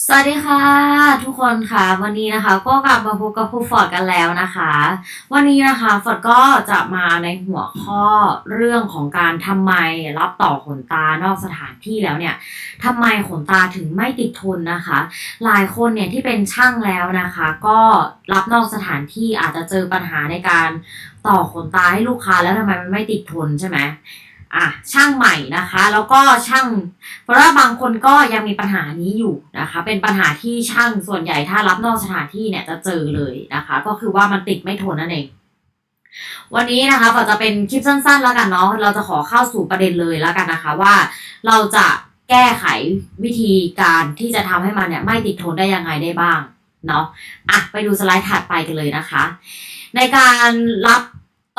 สวัสดีค่ะ ทุกคนค่ะ วันนี้นะคะก็กลับมาพบกับครูฟอร์ดกันแล้วนะคะ วันนี้นะคะฟอร์ดก็จะมาในหัวข้อเรื่องของการทำไมรับต่อขนตานอกสถานที่แล้วเนี่ยทำไมขนตาถึงไม่ติดทนนะคะ หลายคนเนี่ยที่เป็นช่างแล้วนะคะ ก็รับนอกสถานที่อาจจะเจอปัญหาในการต่อขนตาให้ลูกค้าแล้วทำไมมันไม่ติดทนใช่ไหม อะช่างใหม่นะคะ แล้วก็ช่าง เพราะว่าบางคนก็ยังมีปัญหานี้อยู่นะคะ เป็นปัญหาที่ช่างส่วนใหญ่ถ้ารับนอกสถานที่เนี่ยจะเจอเลยนะคะ ก็คือว่ามันติดไม่ทนนั่นเองวันนี้นะคะก็จะเป็นคลิปสั้นๆ แล้วกันเนาะเราจะขอเข้าสู่ประเด็นเลยแล้วกันนะคะ ว่าเราจะแก้ไขวิธีการที่จะทำให้มันเนี่ยไม่ติดทนได้ยังไงได้บ้างเนาะอะไปดูสไลด์ถัดไปกันเลยนะคะ ในการรับ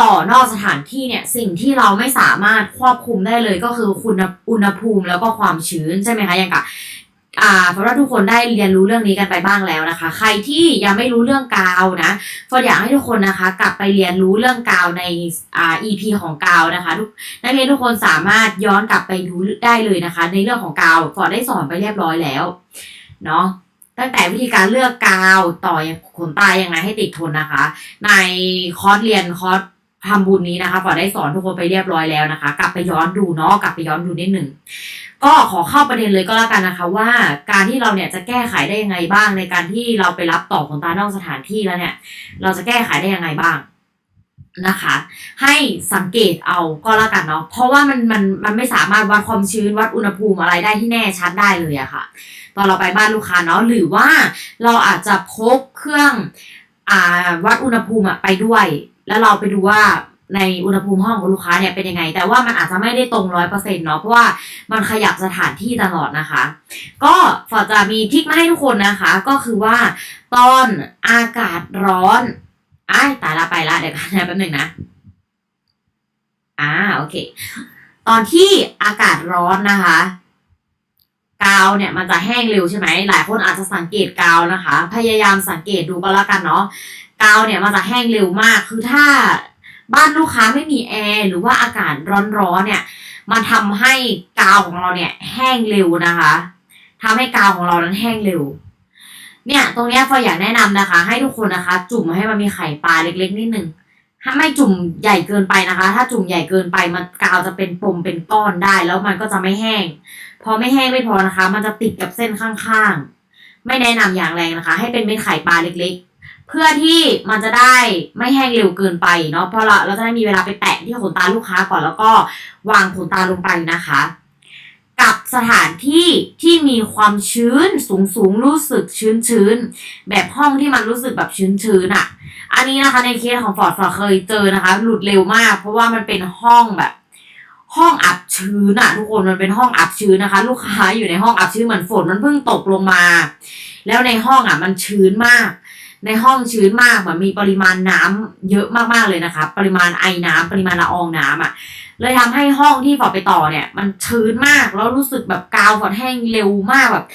ต่อนอกสถานที่เนี่ยสิ่งที่เราไม่สามารถควบคุมได้เลยก็คือคุณอุณหภูมิแล้วก็ความชื้นใช่ไหมคะอย่างกับอ่าเพราะว่าทุกคนได้เรียนรู้เรื่องนี้กันไปบ้างแล้วนะคะ ใครที่ยังไม่รู้เรื่องกาวนะฟออยากให้ทุกคนนะคะ กลับไปเรียนรู้เรื่องกาวในอ่า EP ของกาวนะคะทุกนักเรียนทุกคนสามารถย้อนกลับไปดูได้เลยนะคะ ในเรื่องของกาวฟอได้สอนไปเรียบร้อยแล้วเนาะตั้งแต่วิธีการเลือกกาวต่อขนตายังไงให้ติดทนนะคะ ในคอร์สเรียนคอร์ส ทำบุญนี้นะคะฝอได้สอนทุกคนไปเรียบร้อยแล้วนะคะ กลับไปย้อนดูเนาะกลับไปย้อนดูนิดหนึ่งก็ขอเข้าประเด็นเลยก็แล้วกันนะคะ ว่าการที่เราเนี่ยจะแก้ไขได้ยังไงบ้างในการที่เราไปรับต่อขนตานอกสถานที่แล้วเนี่ย เราจะแก้ไขได้ยังไงบ้างนะคะ ให้สังเกตเอาก็แล้วกันเนาะเพราะว่ามันมันมันไม่สามารถวัดความชื้นวัดอุณหภูมิอะไรได้ที่แน่ชัดได้เลยอะค่ะ ตอนเราไปบ้านลูกค้าเนาะหรือว่าเราอาจจะพกเครื่องอ่าวัดอุณหภูมิอะไปด้วย แล้วเราไปดูว่าในอุณหภูมิห้องของลูกค้าเนี่ยเป็นยังไง แต่ว่ามันอาจจะไม่ได้ตรงร้อยเปอร์เซ็นต์เนาะเพราะว่ามันขยับสถานที่ตลอดนะคะ ก็ฝอจะมีทิคมาให้ทุกคนนะคะ ก็คือว่าตอนอากาศร้อนอ้ายตายละไปละเดี๋ยวกันนะแป๊บหนึ่งนะอ่าโอเค ตอนที่อากาศร้อนนะคะกาวเนี่ยมันจะแห้งเร็วใช่ไหมหลายคนอาจจะสังเกตกาวนะคะ พยายามสังเกตดูก็แล้วกันเนาะ กาวเนี่ยมันจะแห้งเร็วมาก คือถ้าบ้านลูกค้าไม่มีแอร์หรือว่าอากาศร้อนๆเนี่ย มันทำให้กาวของเราเนี่ยแห้งเร็วนะคะทำให้กาวของเรานั้นแห้งเร็ว เนี่ย ตรงเนี้ยฟอยอยากแนะนำนะคะ ให้ทุกคนนะคะ จุ่มให้มันมีไข่ปลาเล็กๆนิดนึงถ้าไม่จุ่มใหญ่เกินไปนะคะ ถ้าจุ่มใหญ่เกินไปมันกาวจะเป็นปมเป็นก้อนได้ แล้วมันก็จะไม่แห้ง พอไม่แห้งไม่พอนะคะ มันจะติดกับเส้นข้างๆ ไม่แนะนำอย่างแรงนะคะ ให้เป็นเม็ดไข่ปลาเล็กๆ เพื่อที่มันจะได้ไม่แห้งเร็วเกินไปเนาะเพราะเราเราจะได้มีเวลาไปแตะที่ขนตาลูกค้าก่อนแล้วก็วางขนตาลงไปนะคะ กับสถานที่ที่มีความชื้นสูงสูงรู้สึกชื้นชื้นแบบห้องที่มันรู้สึกแบบชื้นชื้นอะอันนี้นะคะในเคสของฟอร์ดฟอร์เคยเจอนะคะ หลุดเร็วมาก เพราะว่ามันเป็นห้องแบบห้องอับชื้นอะทุกคนมันเป็นห้องอับชื้นนะคะ ลูกค้าอยู่ในห้องอับชื้นเหมือนฝนมันเพิ่งตกลงมา แล้วในห้องอะมันชื้นมาก ในห้องชื้นมากเหมือนมีปริมาณน้ำเยอะมากๆเลยนะคะ ปริมาณไอน้ำปริมาณละอองน้ำอะ เลยทำให้ห้องที่ฟอร์ไปต่อเนี่ย มันชื้นมากแล้วรู้สึกแบบกาวฟอร์แห้งเร็วมากแบบ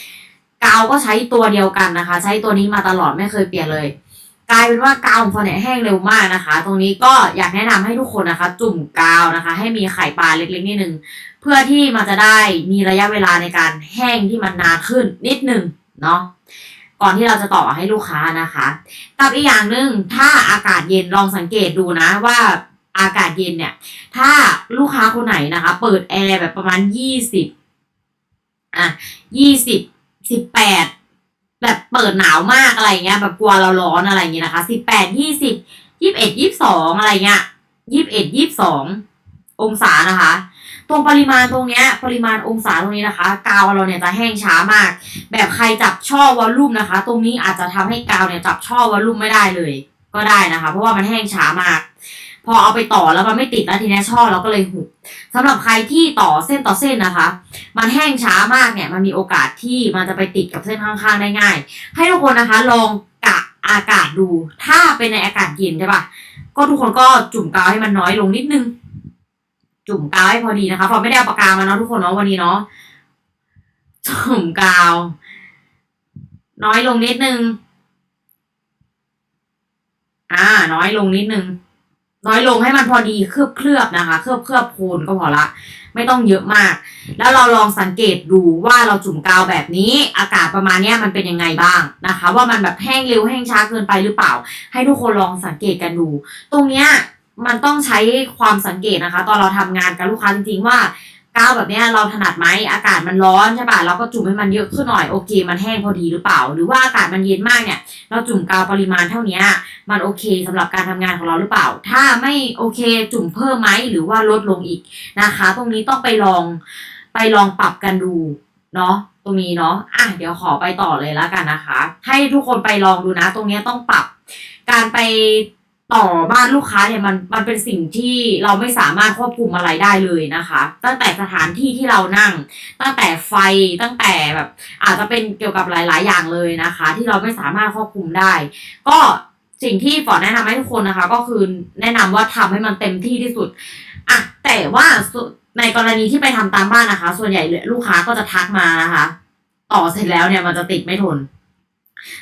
กาวก็ใช้ตัวเดียวกันนะคะ ใช้ตัวนี้มาตลอดไม่เคยเปลี่ยนเลย กลายเป็นว่ากาวของฟอร์เนี่ยแห้งเร็วมากนะคะ ตรงนี้ก็อยากแนะนำให้ทุกคนนะคะ จุ่มกาวนะคะ ให้มีไข่ปลาเล็กๆนิดนึงเพื่อที่มันจะได้มีระยะเวลาในการแห้งที่มันนานขึ้นนิดนึงเนาะ ก่อนที่เราจะต่อให้ลูกค้านะคะกับอีกอย่างหนึ่งถ้าอากาศเย็นลองสังเกตดูนะว่าอากาศเย็นเนี่ย ถ้าลูกค้าคนไหนนะคะ เปิดแอร์แบบประมาณยี่สิบอะยี่สิบสิบแปดแบบเปิดหนาวมากอะไรเงี้ย แบบกลัวเราร้อนอะไรเงี้ยนะคะสิบแปดยี่สิบยี่สิบเอ็ดยี่สิบสองอะไรเงี้ยยี่สิบเอ็ดยี่สิบสององศานะคะ ตรงปริมาณตรงเนี้ยปริมาณองศาตรงนี้นะคะ กาวเราเนี่ยจะแห้งช้ามาก แบบใครจับช่อวอลลุ่มนะคะ ตรงนี้อาจจะทำให้กาวเนี่ยจับช่อวอลลุ่มไม่ได้เลย ก็ได้นะคะ เพราะว่ามันแห้งช้ามาก พอเอาไปต่อแล้วมันไม่ติดแล้วทีนี้ช่อเราก็เลยหุบสำหรับใครที่ต่อเส้นต่อเส้นนะคะ มันแห้งช้ามากเนี่ยมันมีโอกาสที่มันจะไปติดกับเส้นข้างๆได้ง่าย ให้ทุกคนนะคะลองกะอากาศดู ถ้าเป็นในอากาศเย็นใช่ปะก็ทุกคนก็จุ่มกาวให้มันน้อยลงนิดนึง จุ่มกาวให้พอดีนะคะเพราะไม่ได้เอาปากกามาเนาะทุกคนเนาะวันนี้เนาะจุ่มกาว น้อยลงนิดนึง อ่า น้อยลงนิดนึง น้อยลงให้มันพอดีเคลือบเคลือบๆนะคะ เคลือบเคลือบโคนก็พอละ ไม่ต้องเยอะมาก แล้วเราลองสังเกตดูว่าเราจุ่มกาวแบบนี้ อากาศประมาณนี้มันเป็นยังไงบ้างนะคะ ว่ามันแบบแห้งเร็วแห้งช้าเกินไปหรือเปล่า ให้ทุกคนลองสังเกตกันดู ตรงเนี้ย มันต้องใช้ความสังเกตนะคะ ตอนเราทำงานกับลูกค้าจริงๆว่ากาวแบบเนี้ยเราถนัดไหมอากาศมันร้อนใช่ป่ะเราก็จุ่มให้มันเยอะขึ้นหน่อยโอเค มันแห้งพอดีหรือเปล่า หรือว่าอากาศมันเย็นมากเนี่ย เราจุ่มกาวปริมาณเท่านี้มันโอเคสำหรับการทำงานของเราหรือเปล่า ถ้าไม่โอเคจุ่มเพิ่มไหมหรือว่าลดลงอีกนะคะ ตรงนี้ต้องไปลองไปลองปรับกันดูเนาะตรงนี้เนาะอะเดี๋ยวขอไปต่อเลยแล้วกันนะคะ ให้ทุกคนไปลองดูนะ ตรงเนี้ยต้องปรับ การไป ต่อบ้านลูกค้าเนี่ยมันมันเป็นสิ่งที่เราไม่สามารถควบคุมอะไรได้เลยนะคะ ตั้งแต่สถานที่ที่เรานั่ง ตั้งแต่ไฟตั้งแต่แบบอาจจะเป็นเกี่ยวกับหลาย ๆ อย่างเลยนะคะ ที่เราไม่สามารถควบคุมได้ ก็สิ่งที่ฟอแนะนำให้ทุกคนนะคะ ก็คือแนะนำว่าทำให้มันเต็มที่ที่สุดอะแต่ว่าในกรณีที่ไปทำตามบ้านนะคะ ส่วนใหญ่ลูกค้าก็จะทักมานะคะ ต่อเสร็จแล้วเนี่ยมันจะติดไม่ทน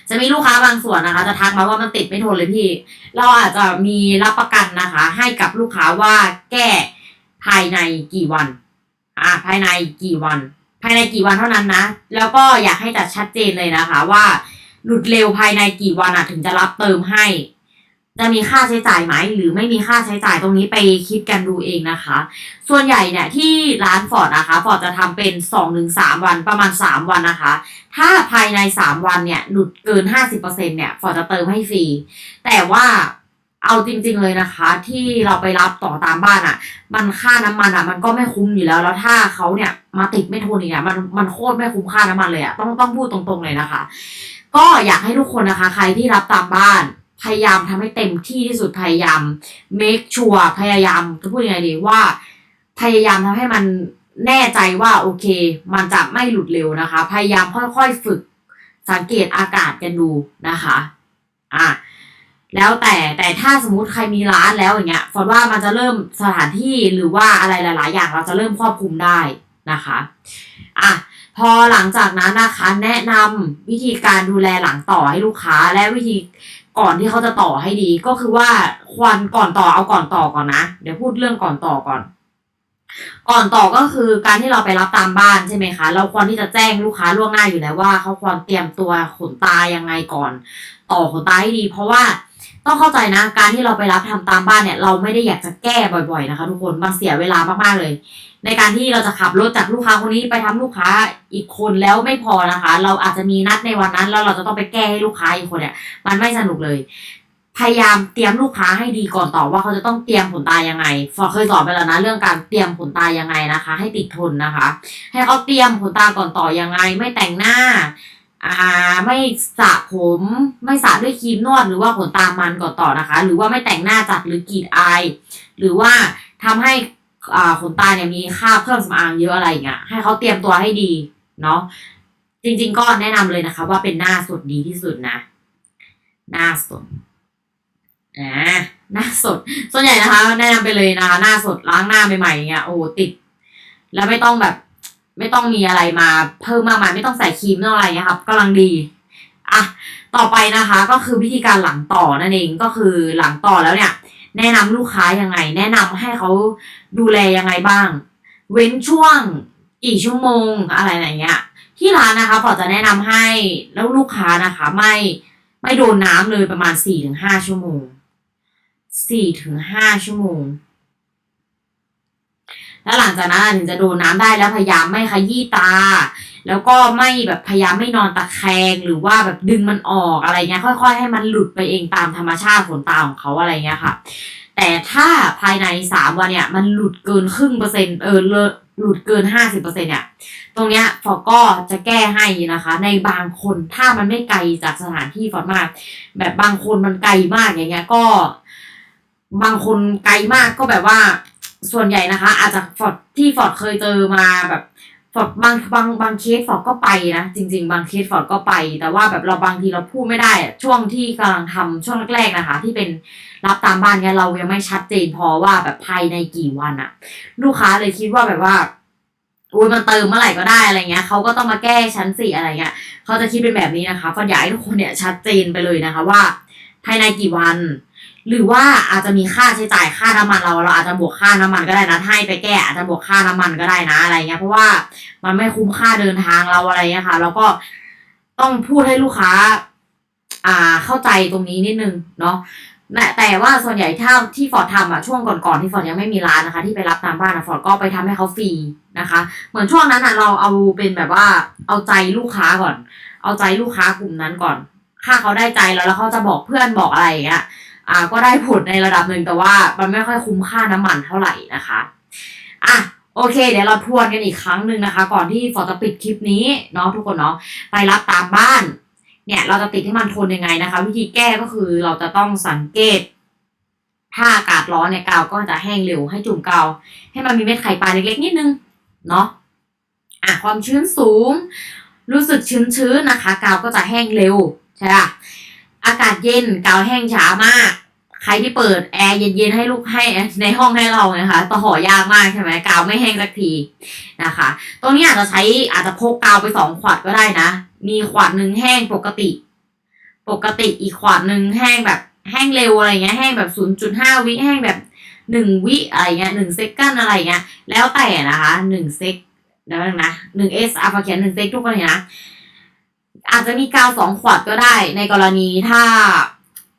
จะมีลูกค้าบางส่วนนะคะ จะทักมาว่ามันติดไม่ทนเลยพี่ เราอาจจะมีรับประกันนะคะ ให้กับลูกค้าว่าแก้ภายในกี่วัน อ่า ภายในกี่วัน ภายในกี่วันเท่านั้นนะ แล้วก็อยากให้จัดชัดเจนเลยนะคะ ว่าหลุดเร็วภายในกี่วันอะถึงจะรับเติมให้ จะมีค่าใช้จ่ายไหมหรือไม่มีค่าใช้จ่ายตรงนี้ไปคิดกันดูเองนะคะ ส่วนใหญ่เนี่ยที่ร้านฟอร์ดนะคะฟอร์ดจะทำเป็นสองถึงสามวันประมาณสามวันนะคะ ถ้าภายในสามวันเนี่ยหลุดเกินห้าสิบเปอร์เซ็นเนี่ยฟอร์ดจะเติมให้ฟรี แต่ว่าเอาจริง ๆเลยนะคะ ที่เราไปรับต่อตามบ้านอะ่ะ มันค่าน้ำมันอะ่ะ มันก็ไม่คุ้มอยู่แล้ว แล้วถ้าเขาเนี่ยมาติดไม่ทนอีกอะมันมันโคตรไม่คุ้มค่าน้ำมันเลยอะ่ะต้องต้องพูดตรงๆเลยนะคะ ก็อยากให้ทุกคนนะคะ ใครที่รับตามบ้าน พยายามทำให้เต็มที่ที่สุดพยายาม make sure พยายามจะพูดยังไงดีว่า พยายามทำให้มันแน่ใจว่าโอเค มันจะไม่หลุดเร็วนะคะ พยายามค่อยๆฝึกสังเกตอากาศกันดูนะคะอะแล้วแต่แต่ถ้าสมมุติใครมีร้านแล้วอย่างเงี้ยฟอดว่ามันจะเริ่มสถานที่หรือว่าอะไรหลาย ๆ อย่างเราจะเริ่มควบคุมได้นะคะอะพอหลังจากนั้นนะคะ แนะนำวิธีการดูแลหลังต่อให้ลูกค้าและวิธี ก่อนที่เขาจะต่อให้ดี ก็คือว่าควันก่อนต่อเอาก่อนต่อก่อนนะ เดี๋ยวพูดเรื่องก่อนต่อก่อน ก่อนต่อก็คือการที่เราไปรับตามบ้านใช่ไหมคะ เราควรที่จะแจ้งลูกค้าล่วงหน้าอยู่แล้วว่า เขาควรเตรียมตัวขนตายังไงก่อน ต่อขนตาให้ดี เพราะว่าต้องเข้าใจนะการที่เราไปรับทำตามบ้านเนี่ย เราไม่ได้อยากจะแก้บ่อยๆนะคะ ทุกคนมันเสียเวลามากๆเลย ในการที่เราจะขับรถจากลูกค้าคนนี้ไปทำลูกค้าอีกคนแล้วไม่พอนะคะ เราอาจจะมีนัดในวันนั้นแล้วเราจะต้องไปแก้ให้ลูกค้าอีกคนเนี่ย มันไม่สนุกเลย พยายามเตรียมลูกค้าให้ดีก่อนต่อว่าเขาจะต้องเตรียมขนตายังไงฟอเคยสอนไปแล้วนะเรื่องการเตรียมขนตายังไงนะคะ ให้ติดทนนะคะ ให้เขาเตรียมขนตาก่อนต่อยังไง ไม่แต่งหน้าอ่าไม่สระผมไม่สระด้วยครีมนวดหรือว่าขนตามันก่อนต่อนะคะ หรือว่าไม่แต่งหน้าจัดหรือกรีดอายหรือว่าทำให้ ขนตาเนี่ยมีค่าบเครื่องสำอางเยอะอะไรอย่างเงี้ยให้เขาเตรียมตัวให้ดีเนาะจริง ๆ ก็แนะนำเลยนะคะ ว่าเป็นหน้าสดดีที่สุดนะหน้าสดอ่าหน้าสด ส่วนใหญ่นะคะ แนะนำไปเลยนะคะ หน้าสดล้างหน้าใหม่ๆอย่างเงี้ยโอ้ติด แล้วไม่ต้องแบบ ไม่ต้องมีอะไรมาเพิ่มมากมายไม่ต้องใส่ครีมไม่ต้องอะไรเงี้ยครับกำลังดีอะต่อไปนะคะ ก็คือวิธีการหลังต่อนั่นเองก็คือหลังต่อแล้วเนี่ย แนะนำลูกค้ายังไง แนะนำให้เขาดูแลยังไงบ้าง เว้นช่วงกี่ชั่วโมงอะไรอย่างเงี้ย ที่ร้านนะคะปอจะแนะนำให้แล้วลูกค้านะคะ ไม่ไม่โดนน้ำเลยประมาณสี่ถึงห้าชั่วโมงสี่ถึงห้าชั่วโมง แล้วหลังจากนั้นถึงจะโดนน้ำได้แล้วพยายามไม่ขยี้ตา แล้วก็ไม่แบบพยายามไม่นอนตะแคงหรือว่าแบบดึงมันออกอะไรเงี้ยค่อย ๆ ให้มันหลุดไปเองตามธรรมชาติขนตาของเขาอะไรเงี้ยค่ะ แต่ถ้าภายในสามวันเนี่ยมันหลุดเกินครึ่งเปอร์เซ็นต์เออเลอะหลุดเกินห้าสิบเปอร์เซ็นต์เนี่ย ตรงเนี้ยฟอร์ก็จะแก้ให้นะคะ ในบางคนถ้ามันไม่ไกลจากสถานที่ฟอร์ดมาก แบบบางคนมันไกลมากอย่างเงี้ยก็ บางคนไกลมากก็แบบว่า ส่วนใหญ่นะคะ อาจจะฟอร์ดที่ฟอร์ดเคยเจอมาแบบฟอร์ดบางบางบางเคสฟอร์ดก็ไปนะ จริง ๆ บางเคสฟอร์ดก็ไป แต่ว่าแบบเราบางทีเราพูดไม่ได้ ช่วงที่กำลังทำช่วงแรกๆนะคะ ที่เป็นรับตามบ้านเนี่ยเรายังไม่ชัดเจนพอว่าแบบภายในกี่วันอะลูกค้าเลยคิดว่าแบบว่าอุ้ยมันเติมเมื่อไหร่ก็ได้อะไรเงี้ยเขาก็ต้องมาแก้ชั้นสี่อะไรเงี้ยเขาจะคิดเป็นแบบนี้นะคะฟอร์ดอยากให้ทุกคนเนี่ยชัดเจนไปเลยนะคะว่า ภายในกี่วัน หรือว่าอาจจะมีค่าใช้จ่ายค่าน้ำมันเราเราอาจจะบวกค่าน้ำมันก็ได้นะถ้าให้ไปแก้อาจจะบวกค่าน้ำมันก็ได้นะอะไรเงี้ย เพราะว่ามันไม่คุ้มค่าเดินทางเราอะไรเงี้ยค่ะแล้วก็ต้องพูดให้ลูกค้า อ่าเข้าใจตรงนี้นิดนึงเนาะแต่แต่ว่าส่วนใหญ่ถ้าที่ฟอร์ดทำอะช่วงก่อนๆที่ฟอร์ดยังไม่มีร้านนะคะ ที่ไปรับตามบ้านอะฟอร์ดก็ไปทำให้เขาฟรีนะคะ เหมือนช่วงนั้นอะเราเอาเป็นแบบว่า เอาใจลูกค้าก่อน เอาใจลูกค้ากลุ่มนั้นก่อน ถ้าเขาได้ใจแล้วแล้วเขาจะบอกเพื่อนบอกอะไรอย่างเงี้ย อ่าก็ได้ผลในระดับหนึ่งแต่ว่ามันไม่ค่อยคุ้มค่าน้ำมันเท่าไหร่นะคะอะโอเค เดี๋ยวเราทวนกันอีกครั้งหนึ่งนะคะ ก่อนที่ฟอจะปิดคลิปนี้เนาะทุกคนเนาะไปรับตามบ้าน เนี่ยเราจะติดให้มันทนยังไงนะคะ วิธีแก้ก็คือเราจะต้องสังเกต ถ้าอากาศร้อนเนี่ยกาวก็จะแห้งเร็วให้จุ่มกาวให้มันมีเม็ดไข่ปลาเล็กๆนิดนึงเนาะอะความชื้นสูง รู้สึกชื้นๆนะคะ กาวก็จะแห้งเร็วใช่ปะ อากาศเย็นกาวแห้งช้ามาก ใครที่เปิดแอร์เย็นๆให้ลูกให้ในห้องให้เรานะคะต่อหอยากมากใช่ไหมกาวไม่แห้งสักทีนะคะ ตรงนี้อาจจะใช้อาจจะพกกาวไปสองขวดก็ได้นะ มีขวดหนึ่งแห้งปกติ ปกติอีกขวดหนึ่งแห้งแบบแห้งเร็วอะไรเงี้ยแห้งแบบศูนย์จุดห้าวิแห้งแบบหนึ่งวิอะไรเงี้ยหนึ่งเซกันอะไรเงี้ยแล้วแต่นะคะหนึ่งเซกเดี๋ยวนะหนึ่งเอสอาฟาเขียนหนึ่งเซกทุกคนเลยนะ อาจจะมีกาวสองขวดก็ได้ ในกรณีถ้า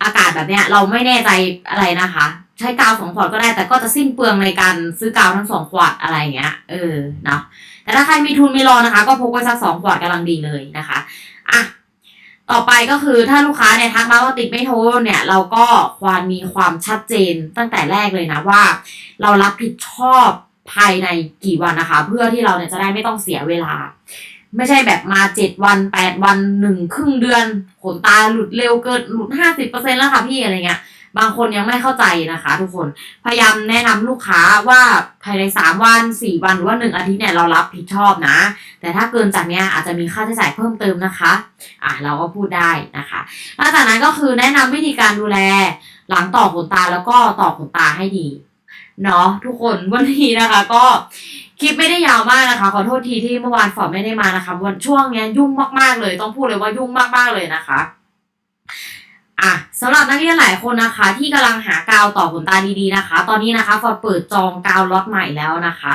อากาศแบบเนี้ย เราไม่แน่ใจอะไรนะคะ ใช้กาวสองขวดก็ได้แต่ก็จะสิ้นเปลืองในการซื้อกาวทั้งสองขวดอะไรเงี้ย เออเนาะแต่ถ้าใครมีทุนมีรอนะคะ ก็พกไว้สักสองขวดกำลังดีเลยนะคะอะต่อไปก็คือถ้าลูกค้าเนี่ยทักมาว่าติดไม่โทนเนี่ย เราก็ควรมีความชัดเจนตั้งแต่แรกเลยนะว่า เรารับผิดชอบภายในกี่วันนะคะ เพื่อที่เราเนี่ยจะได้ไม่ต้องเสียเวลา ไม่ใช่แบบมาเจ็ดวันแปดวันหนึ่งครึ่งเดือนขนตาหลุดเร็วเกินหลุดห้าสิบเปอร์เซ็นแล้วค่ะพี่อะไรเงี้ย บางคนยังไม่เข้าใจนะคะ ทุกคนพยายามแนะนำลูกค้าว่าภายในสามวันสี่วันหรือว่าหนึ่งอาทิตย์เนี่ยเรารับผิดชอบนะ แต่ถ้าเกินจากเนี้ยอาจจะมีค่าใช้จ่ายเพิ่มเติมนะคะอะเราก็พูดได้นะคะหลังจากนั้นก็คือแนะนำวิธีการดูแลหลังต่อขนตาแล้วก็ต่อขนตาให้ดีเนาะทุกคนวันนี้นะคะก็ คลิปไม่ได้ยาวมากนะคะ ขอโทษทีที่เมื่อวานฟอร์ดไม่ได้มานะคะวันช่วงนี้ยุ่งมากๆเลย ต้องพูดเลยว่ายุ่งมากๆเลยนะคะอะสำหรับนักเรียนหลายคนนะคะ ที่กำลังหากาวต่อขนตาดีๆนะคะ ตอนนี้นะคะฟอร์ดเปิดจองกาวล็อตใหม่แล้วนะคะ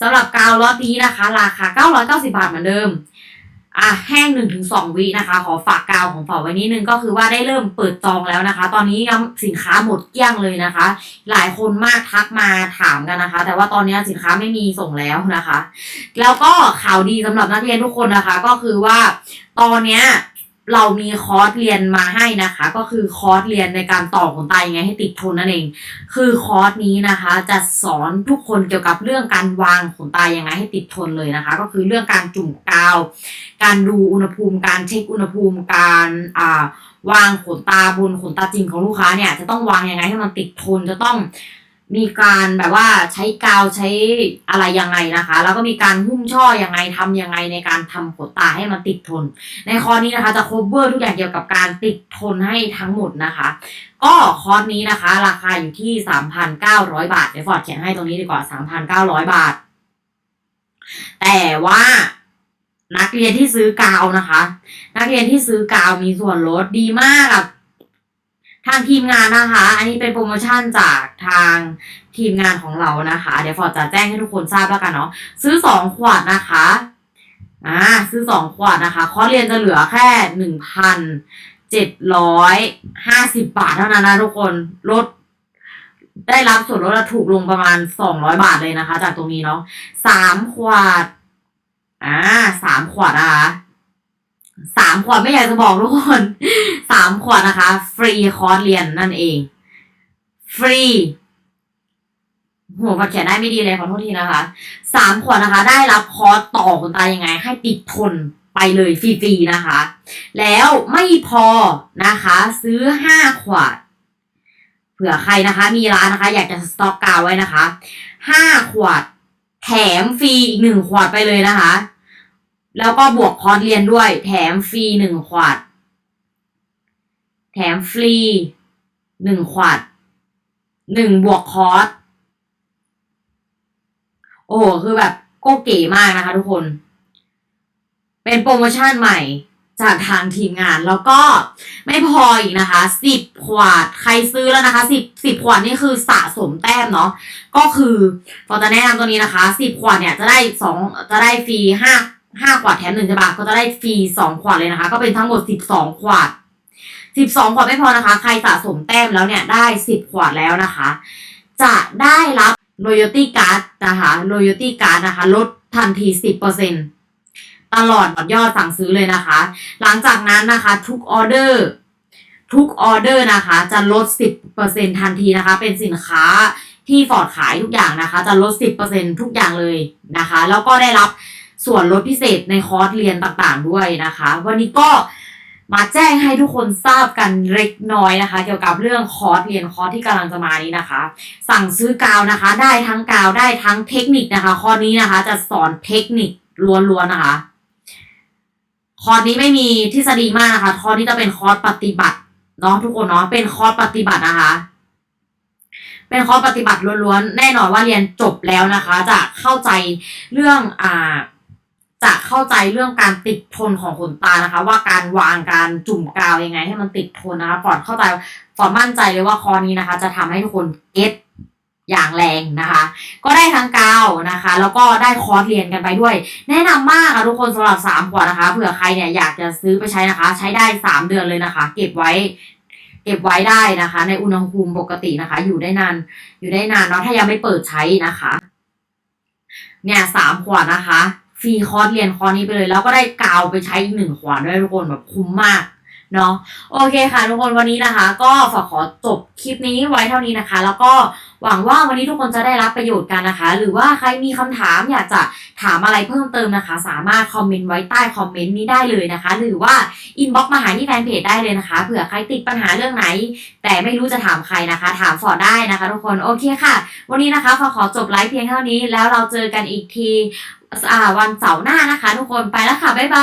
สำหรับกาวล็อตนี้นะคะ ราคา 990 บาทเหมือนเดิม อะแห้งหนึ่งถึงสองวินะคะ ขอฝากกาวของฝาไว้นิดนึงก็คือว่าได้เริ่มเปิดจองแล้วนะคะ ตอนนี้ยังสินค้าหมดเกลี้ยงเลยนะคะ หลายคนมากทักมาถามกันนะคะ แต่ว่าตอนนี้สินค้าไม่มีส่งแล้วนะคะ แล้วก็ข่าวดีสำหรับนักเรียนทุกคนนะคะ ก็คือว่าตอนเนี้ย เรามีคอร์สเรียนมาให้นะคะ ก็คือคอร์สเรียนในการต่อขนตายังไงให้ติดทนนั่นเอง คือคอร์สนี้นะคะ จะสอนทุกคนเกี่ยวกับเรื่องการวางขนตายังไงให้ติดทนเลยนะคะ ก็คือเรื่องการจุ่มกาว การดูอุณหภูมิ การเช็คอุณหภูมิการอ่าวางขนตาบนขนตาจริงของลูกค้าเนี่ยจะต้องวางยังไงให้มันติดทนจะต้อง มีการแบบว่าใช้กาวใช้อะไรยังไงนะคะ แล้วก็มีการหุ้มช่อยังไงทำยังไงในการทำขนตาให้มันติดทน ในคอร์สนี้นะคะจะ cover ทุกอย่างเกี่ยวกับการติดทนให้ทั้งหมดนะคะ ก็คอร์สนี้นะคะ ราคาอยู่ที่ 3,900 บาทเดี๋ยวฟอร์ดเขียนให้ตรงนี้ดีกว่า 3,900 บาท แต่ว่านักเรียนที่ซื้อกาวนะคะ นักเรียนที่ซื้อกาวมีส่วนลดดีมากอะ ทางทีมงานนะคะ อันนี้เป็นโปรโมชั่นจากทางทีมงานของเรานะคะ เดี๋ยวฟอร์ดจะแจ้งให้ทุกคนทราบแล้วกันเนาะซื้อสองขวดนะคะอ่าซื้อสองขวดนะคะคอร์สเรียนจะเหลือแค่หนึ่งพันเจ็ดร้อยห้าสิบบาทเท่านั้นนะทุกคนลดได้รับส่วนลดถูกลงประมาณสองร้อยบาทเลยนะคะ จากตรงนี้เนาะสามขวดอ่าสามขวดนะคะ สามขวดไม่อยากจะบอกทุกคนสามขวดนะคะ ฟรีคอร์สเรียนนั่นเอง ฟรีหัวฝัดเขียนได้ไม่ดีเลยขอโทษทีนะคะสามขวดนะคะ ได้รับคอร์สต่อขนตายังไง ให้ติดทนไปเลยฟรีๆนะคะ แล้วไม่พอนะคะ ซื้อห้าขวดเผื่อใครนะคะ มีร้านนะคะ อยากจะสต็อกกาวไว้นะคะห้าขวดแถมฟรีอีกหนึ่งขวดไปเลยนะคะ แล้วก็บวกคอร์สเรียนด้วย แถมฟรีหนึ่งขวด แถมฟรีหนึ่งขวดหนึ่งบวกคอร์สโอ้โหคือแบบก็เก๋มากนะคะทุกคน เป็นโปรโมชั่นใหม่จากทางทีมงานแล้วก็ไม่พออีกนะคะสิบขวดใครซื้อแล้วนะคะสิบสิบขวดนี่คือสะสมแต้มเนาะก็คือพอจะแนะนำตัวนี้นะคะสิบขวดเนี่ยจะได้สองจะได้ฟรีห้า ห้าขวดแถมหนึ่งใช่ปะก็จะได้ฟรีสองขวดเลยนะคะ ก็เป็นทั้งหมดสิบสองขวดสิบสองขวดไม่พอนะคะ ใครสะสมแต้มแล้วเนี่ยได้สิบขวดแล้วนะคะ จะได้รับ loyalty card นะคะ loyalty card นะคะ ลดทันที10%ตลอดยอดสั่งซื้อเลยนะคะ หลังจากนั้นนะคะ ทุกออเดอร์ทุกออเดอร์นะคะ จะลด 10%ทันทีนะคะ เป็นสินค้าที่ฟอร์ดขายทุกอย่างนะคะ จะลด 10%ทุกอย่างเลยนะคะ แล้วก็ได้รับ ส่วนลดพิเศษในคอร์สเรียนต่างๆด้วยนะคะ วันนี้ก็มาแจ้งให้ทุกคนทราบกันเล็กน้อยนะคะ เกี่ยวกับเรื่องคอร์สเรียนคอร์สที่กำลังจะมานี้นะคะ สั่งซื้อกาวนะคะ ได้ทั้งกาวได้ทั้งเทคนิคนะคะ คอร์สนี้นะคะ จะสอนเทคนิคล้วนๆนะคะ คอร์สนี้ไม่มีทฤษฎีมากนะคะ คอร์สนี้จะเป็นคอร์สปฏิบัติเนาะทุกคนเนาะเป็นคอร์สปฏิบัตินะคะ เป็นคอร์สปฏิบัติล้วนๆแน่นอนว่าเรียนจบแล้วนะคะ จะเข้าใจเรื่องอ่า จะเข้าใจเรื่องการติดทนของขนตานะคะ ว่าการวางการจุ่มกาวยังไง ให้มันติดทนนะคะฟอร์ดเข้าใจฟอร์ดมั่นใจเลยว่าคอร์นี้นะคะ จะทำให้ทุกคนเก็ตอย่างแรงนะคะ ก็ได้ทั้งกาวนะคะ แล้วก็ได้คอร์สเรียนกันไปด้วย แนะนำมากค่ะทุกคนสำหรับสามขวดนะคะเผื่อใครเนี่ยอยากจะซื้อไปใช้นะคะ ใช้ได้สามเดือนเลยนะคะ เก็บไว้ เก็บไว้ได้นะคะ ในอุณหภูมิปกตินะคะ อยู่ได้นานอยู่ได้นานเนาะถ้ายังไม่เปิดใช้นะคะ เนี่ยสามขวดนะคะ ฟรีคอร์สเรียนคอร์สนี้ไปเลย แล้วก็ได้กาวไปใช้อีกหนึ่งขวดด้วยทุกคนแบบคุ้มมากเนาะโอเคค่ะทุกคนวันนี้นะคะ ก็ฝากขอจบคลิปนี้ไว้เท่านี้นะคะ แล้วก็หวังว่าวันนี้ทุกคนจะได้รับประโยชน์กันนะคะ หรือว่าใครมีคำถามอยากจะถามอะไรเพิ่มเติมนะคะ สามารถคอมเมนต์ไว้ใต้คอมเมนต์นี้ได้เลยนะคะ หรือว่าอินบ็อกมาหาที่แฟนเพจได้เลยนะคะเผื่อใครติดปัญหาเรื่องไหน แต่ไม่รู้จะถามใครนะคะ ถามฟอร์ดได้นะคะ ทุกคนโอเคค่ะ วันนี้นะคะฝากขอจบไลฟ์เพียงเท่านี้ แล้วเราเจอกันอีกที วันเสาร์หน้านะคะ ทุกคนไปแล้วค่ะ บ๊ายบาย